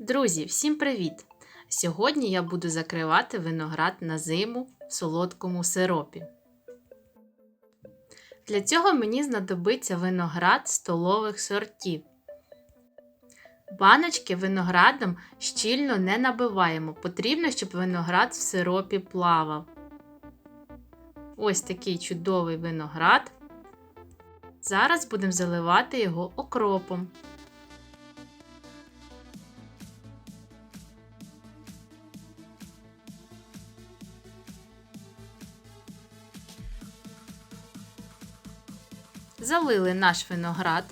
Друзі, всім привіт! Сьогодні я буду закривати виноград на зиму в солодкому сиропі. Для цього мені знадобиться виноград столових сортів. Баночки виноградом щільно не набиваємо. Потрібно, щоб виноград в сиропі плавав. Ось такий чудовий виноград. Зараз будемо заливати його окропом. Залили наш виноград.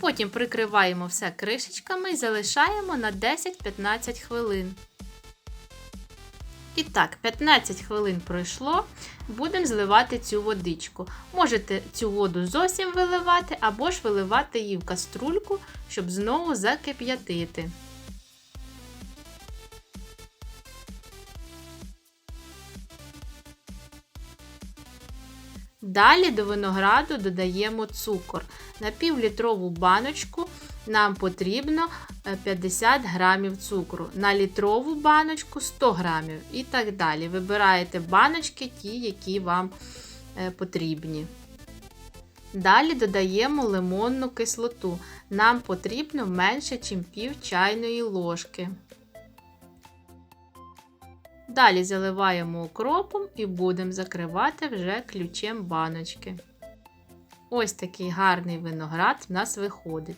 Потім прикриваємо все кришечками і залишаємо на 10-15 хвилин. І так, 15 хвилин пройшло, будемо зливати цю водичку. Можете цю воду зовсім виливати, або ж виливати її в каструльку, щоб знову закип'ятити. Далі до винограду додаємо цукор. На півлітрову баночку нам потрібно 50 грамів цукру, на літрову баночку 100 грамів і так далі. Вибираєте баночки ті, які вам потрібні. Далі додаємо лимонну кислоту. Нам потрібно менше, ніж пів чайної ложки. Далі заливаємо укропом і будемо закривати вже ключем баночки. Ось такий гарний виноград в нас виходить.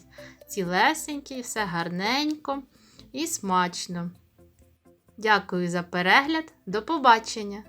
Цілесенький, все гарненько і смачно. Дякую за перегляд. До побачення!